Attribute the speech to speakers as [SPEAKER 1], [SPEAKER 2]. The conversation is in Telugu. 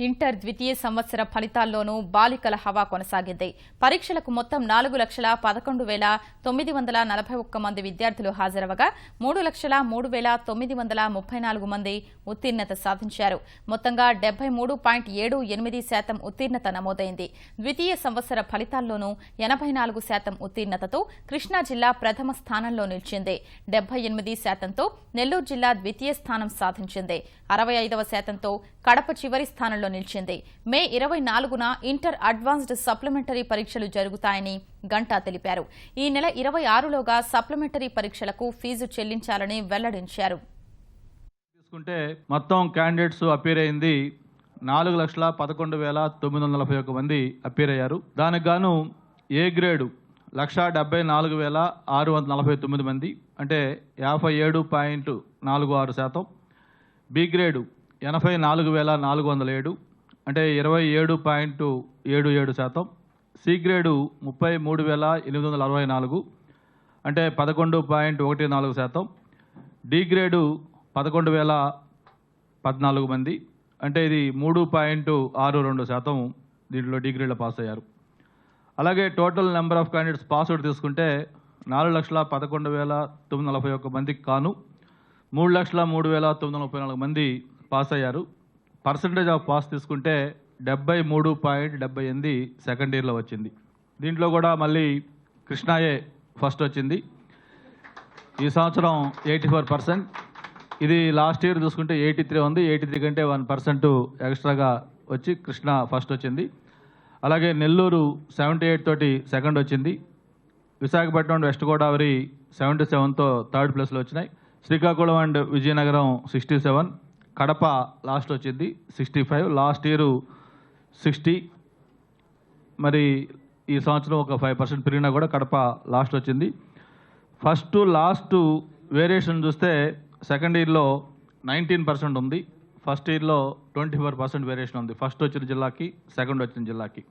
[SPEAKER 1] ఇంటర్ ద్వితీయ సంవత్సర ఫలితాల్లోనూ బాలికల హవా కొనసాగింది. పరీక్షలకు మొత్తం నాలుగు లక్షల పదకొండు వేల తొమ్మిది వందల నలభై ఒక్క మంది విద్యార్థులు హాజరవగా మూడు లక్షల మూడు వేల తొమ్మిది వందల ముప్పై నాలుగు మంది ఉత్తీర్ణత సాధించారు. మొత్తంగా డెబ్బై మూడు పాయింట్ ఏడు ఎనిమిది శాతం ఉత్తీర్ణత నమోదైంది. ద్వితీయ సంవత్సర ఫలితాల్లోనూ ఎనభై నాలుగు శాతం ఉత్తీర్ణతతో కృష్ణా జిల్లా ప్రథమ స్థానంలో నిలిచింది. డెబ్బై ఎనిమిది శాతంతో నెల్లూరు జిల్లా ద్వితీయ స్థానం సాధించింది. అరవై ఐదవ శాతంతో కడప చివరి స్థానంలో నిలిచింది. మే ఇరవై నాలుగున ఇంటర్ అడ్వాన్స్డ్ సప్లిమెంటరీ పరీక్షలు జరుగుతాయని గంటా తెలిపారు. ఈ నెల ఇరవై ఆరులోగా సప్లిమెంటరీ పరీక్షలకు ఫీజు చెల్లించాలని వెల్లడించారు.
[SPEAKER 2] తీసుకుంటే మొత్తం క్యాండిడేట్స్ అపీర్ అయింది నాలుగు లక్షల పదకొండు వేల తొమ్మిది వందల నలభై ఒక మంది అపీర్ అయ్యారు. దానికి గాను ఏ గ్రేడు లక్ష డెబ్బై నాలుగు వేల ఆరు వందల నలభై తొమ్మిది మంది అంటే యాభై ఏడు పాయింట్ నాలుగు ఆరు శాతం. బి గ్రేడు ఎనభై నాలుగు వేల నాలుగు వందల ఏడు అంటే ఇరవై ఏడు పాయింట్ ఏడు ఏడు శాతం. సి గ్రేడు ముప్పై మూడు వేల ఎనిమిది వందల అరవై నాలుగు అంటే పదకొండు పాయింట్ ఒకటి నాలుగు శాతం. డి గ్రేడు పదకొండు వేల పద్నాలుగు మంది అంటే ఇది మూడు పాయింట్ ఆరు రెండు శాతం దీంట్లో డి గ్రేడ్లో పాస్ అయ్యారు. అలాగే total number of candidates pass out తీసుకుంటే నాలుగు లక్షల పదకొండు వేల తొమ్మిది నలభై ఒక్క మందికి కాను మూడు లక్షల మూడు వేల తొమ్మిది వందల ముప్పై నాలుగు మంది పాస్ అయ్యారు పర్సంటేజ్ ఆఫ్ పాస్ తీసుకుంటే డెబ్బై మూడు పాయింట్ డెబ్బై ఎనిమిది సెకండ్ ఇయర్లో వచ్చింది. దీంట్లో కూడా మళ్ళీ కృష్ణాయే ఫస్ట్ వచ్చింది. ఈ సంవత్సరం ఎయిటీ ఫోర్ పర్సెంట్. ఇది లాస్ట్ ఇయర్ చూసుకుంటే ఎయిటీ త్రీ ఉంది. ఎయిటీ త్రీ కంటే వన్ పర్సెంట్ ఎక్స్ట్రాగా వచ్చి కృష్ణ ఫస్ట్ వచ్చింది. అలాగే నెల్లూరు సెవెంటీ ఎయిట్ తోటి సెకండ్ వచ్చింది. విశాఖపట్నం వెస్ట్ గోదావరి సెవెంటీ సెవెన్తో థర్డ్ ప్లేస్లో వచ్చినాయి. Srikakulam and Vizianagaram sixty seven. Kadapa last వచ్చింది sixty five last year sixty మరి ఈ సంవత్సరం ఒక ఫైవ్ పర్సెంట్ పెరిగినా కూడా కడప లాస్ట్ వచ్చింది. ఫస్ట్ లాస్ట్ వేరియేషన్ చూస్తే సెకండ్ ఇయర్లో నైన్టీన్ పర్సెంట్ ఉంది. ఫస్ట్ ఇయర్లో ట్వంటీ ఫోర్ పర్సెంట్ వేరియేషన్ ఉంది. ఫస్ట్ వచ్చిన జిల్లాకి సెకండ్ వచ్చిన జిల్లాకి.